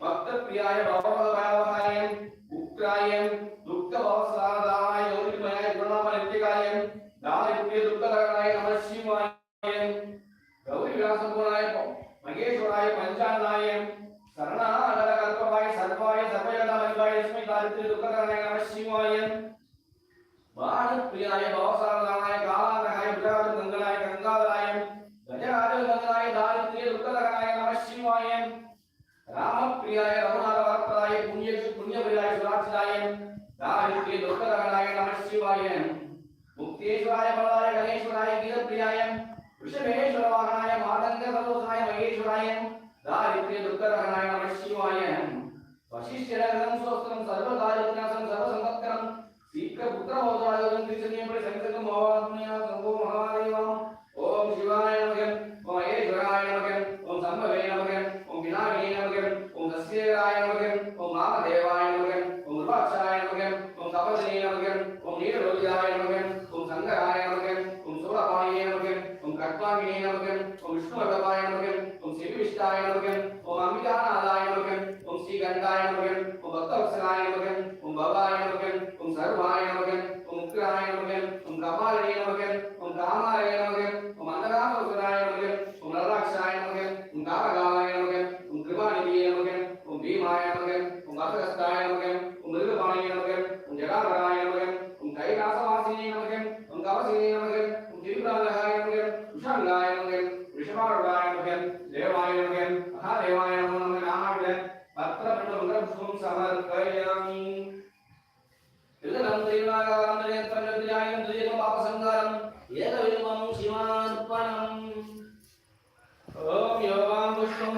भक्तप्रियाय भवभवभावाय उक्राय दुःखभवसारदाय गौरीमयाय गुणामनित्यकाय दारिद्र्य दुःखदरणाय नमः शिवाय। गौरीविलासपूर्णाय महेश्वराय पञ्चान्नाय शरणागतकल्पवाय सर्वाय सर्वयदामनिवाय लक्ष्मी दारिद्र्य दुःखदरणाय नमः शिवाय भानुप्रियाय भवसार मुक्तेश्वराय मुक्तेश्वराय बलवाय गणेश्वराय गीतप्रियाय वृषभेश्वरवाहनाय मातंग सरोसनाय महेश्वराय, दारिद्र्य दुःखरहणाय नमः शिवाय। वशिष्ठरग्रं स्वस्त्रं सर्वदारिद्र्यनाशं सर्वसंवत्करं शीघ्रपुत्रभोजाय त्रिशनियं परिसंगतं भवात्मया संगो महादेवम्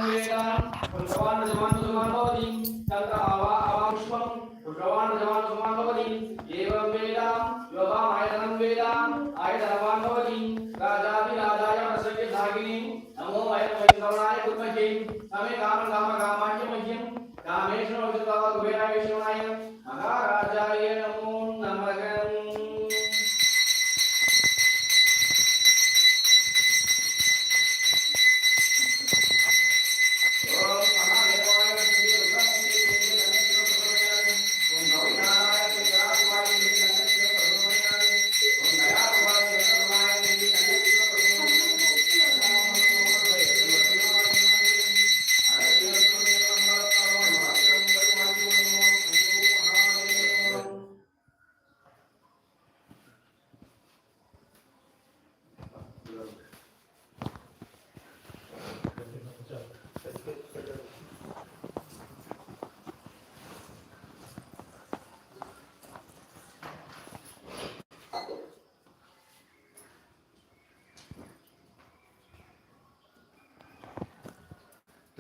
विवेकानंद भगवान जवान सुमान भवति तत्र आवा आवा पुष्पं। भगवान जवान सुमान भवति, एवं वेदा योगा आयतनं वेदा आयतनवान् भवति। राजापि राजाय प्रसङ्गे धागिनी नमो वयं वैष्णवाय कुर्महे समे काम काम कामाख्य मह्यं। कामेश्वर विश्वास कुबेराय विष्णवाय महाराज।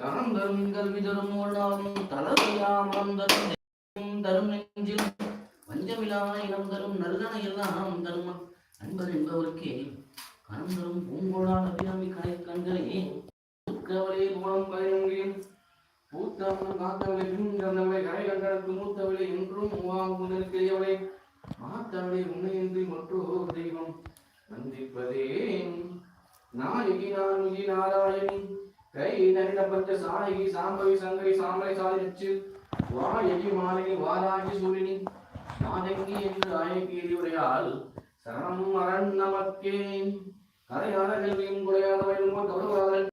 தாம் தரும் கல்வி தரும் வாழ்நாளும் தளர்வையாமலம் தரும் தரும் நெஞ்சில் வஞ்சமிலா இனம் தரும் நல்லன எல்லாம் தரும் அன்பர் என்பவருக்கே கணம் தரும் பூங்கோளால் அபிராமி கணை கண்களே கவலை குணம் பயங்கேன் பூத்தவன் காத்தவளை பின்தந்தவளை கரை கண்டனுக்கு மூத்தவளை என்றும் வாங்கும் மாத்தவளை உன்னையின்றி மற்றோர் தெய்வம். வந்திப்பதே நாயகி நான்முகி நாராயணி. கை நரிட சாயகி சாம்பவி சங்கரி சாம்பரை சாதிச்சு வாயகி மாலகி வாராகி சூரினி நாதங்கி என்று ஆயகி உரையால் சரணம் அரண் நமக்கே. கரையான கல்வியும் குறையாதவையும் தொடர்பாதல்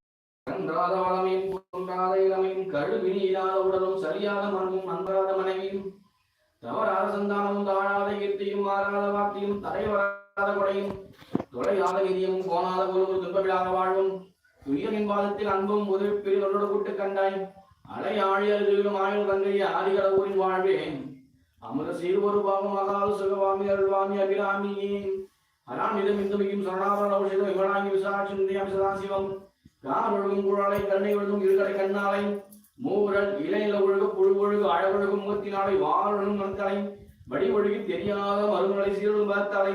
கன்றாத வளமையும் குன்றாத இளமையும் கழுவினி இல்லாத உடலும் சரியாத மனமும் அன்றாத மனைவியும். தவறாத சந்தானமும் தாழாத கீர்த்தியும் மாறாத வார்த்தையும் தடைவராத கொடையும். தொலையாத நிதியும் போனாத ஒரு துன்பமில்லாத வாழ்வும். துயரின் பாதத்தில் அன்பும் உதவி பிரிவரோடு கூட்டு கண்டாய். அலை ஆழியர்களும் ஆயுள் கங்கைய ஆதிகளவூரின் வாழ்வேன். அமுத சீர் ஒரு பாவம் சுகவாமி அருள்வாமி அபிராமியே. அராமிதம் இந்துமியும் சரணாபரண ஔஷதம் இவனாங்கி விசாட்சி நிதியம் சதாசிவம் கார் ஒழுகும் குழாலை கண்ணை ஒழுகும் இருகடை கண்ணாலை? மூவரல் இலையில ஒழுகு புழு ஒழுகு அழகொழுகும் முகத்தினாலை வாழொழுகும் மனத்தலை. வடி ஒழுகி தெரியாத மறுமலை சீரொழுகும் பலத்தலை.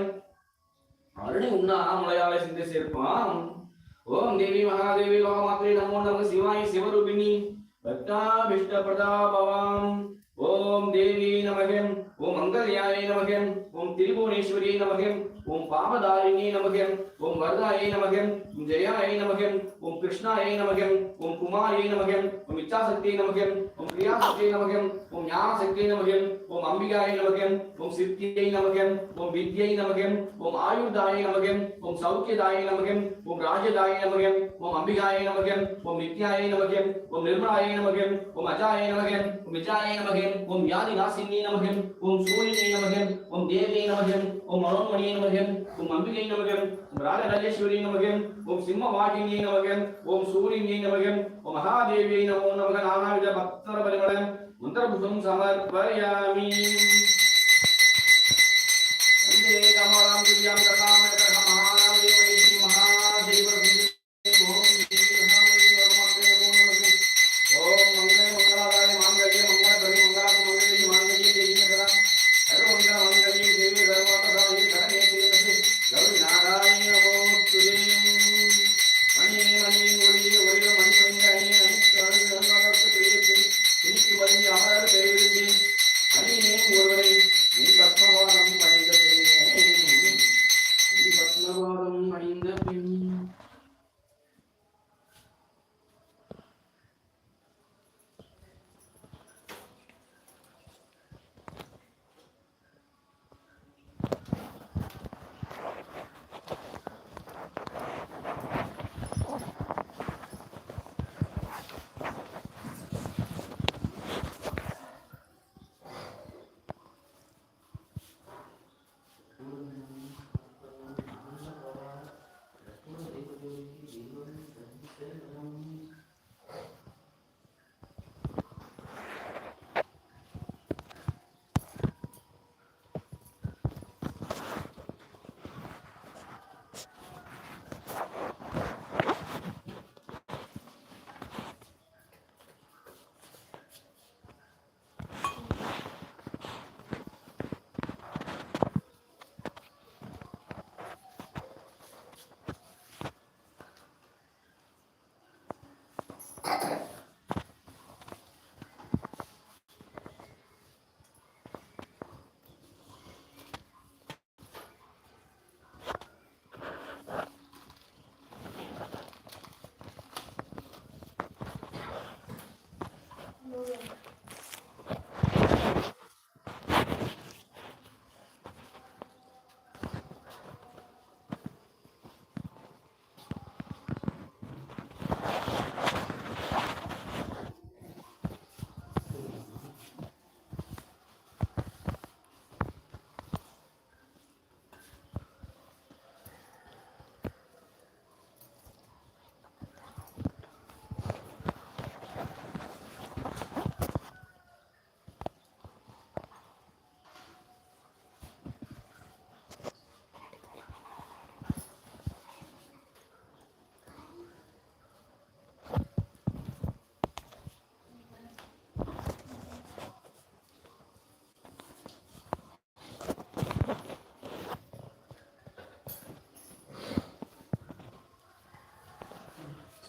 அருணை உண்ணாமலையாலை சிந்தை சேர்ப்பான். ஓம் தேவி மகாதேவி லோகமாத்ரே நமோ நம சிவாய சிவரூபிணி. பக்தாபிஷ்ட பிரதாபவாம். ஓம் தேவி நமகம் ஓம் மங்கல்யாய நமகம் ஓம் திரிபுவனேஸ்வரியை நமகம் ஓம் பாவதாரிணி நமகம் ஓம் வரதாயை நமகம் ஓம் ஜெயாயை நமகம் ஓம் கிருஷ்ணாயை நமகம் ஓம் குமாரியை நமகம் ஓம் இச்சாசக்தியை நமகம் ஓம் கிரியாசக்தியை நமகம் ஓம் ஞானசக்தியை நமகம் ஓம் அம்பிகாயை நமகம் ஓம் சித்தியை நமகம் ஓம் வித்யை நமகம் ஓம் ஆயுர்தாயை நமகம் ஓம் சௌக்கியதாயை நமகம் ஓம் ராஜதாயை நமகம் ஓம் அம்பிகாயை நமகம் ஓம் நித்யாயை நமகம் ஓம் நிர்மலாயை நமகம் ஓம் அஜாயை நமகம் ஓம் விஜயாயை நமகம் ஓம் வியாதி நாசினி நமகம் ஓம் ஓம் சூரியனை நமகம் ஓம் தேவியை நமகம் ஓம் மனோன்மணியை நமகம் ஓம் அம்பிகை நமகம் ஓம் ராஜராஜேஸ்வரியை நமகம் ஓம் சிம்மவாகினியை நமகம் ஓம் சூரியனை நமகம் ஓம் மகாதேவியை நமோ நமக நானாவித பக்தர பரிமளம் முந்திரபுஷம் சமர்ப்பயாமி. வந்தே கமலாம் திவ்யாம் கதாம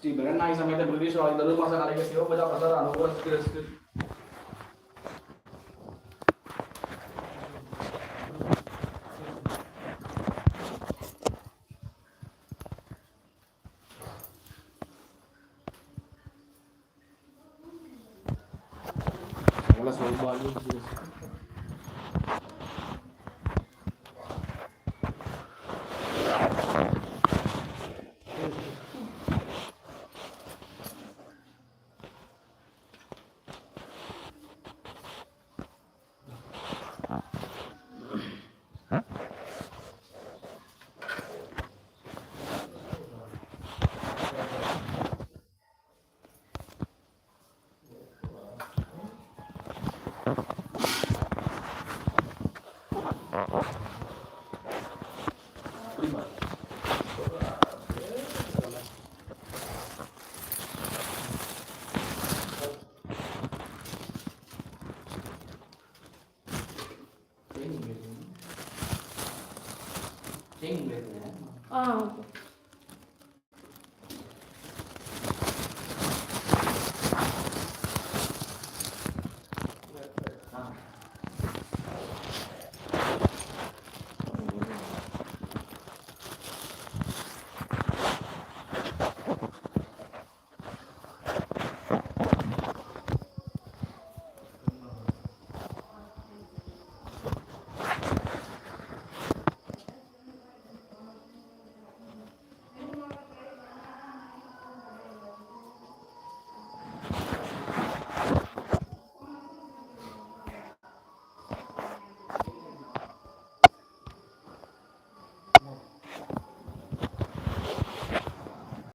ஸ்ரீ பிரகநாயக சமேத பிரதீஸ்வராய் தருமாச நாளைக்கு சிவபூஜா பிரசார அனுபவஸ்து சகல Oh.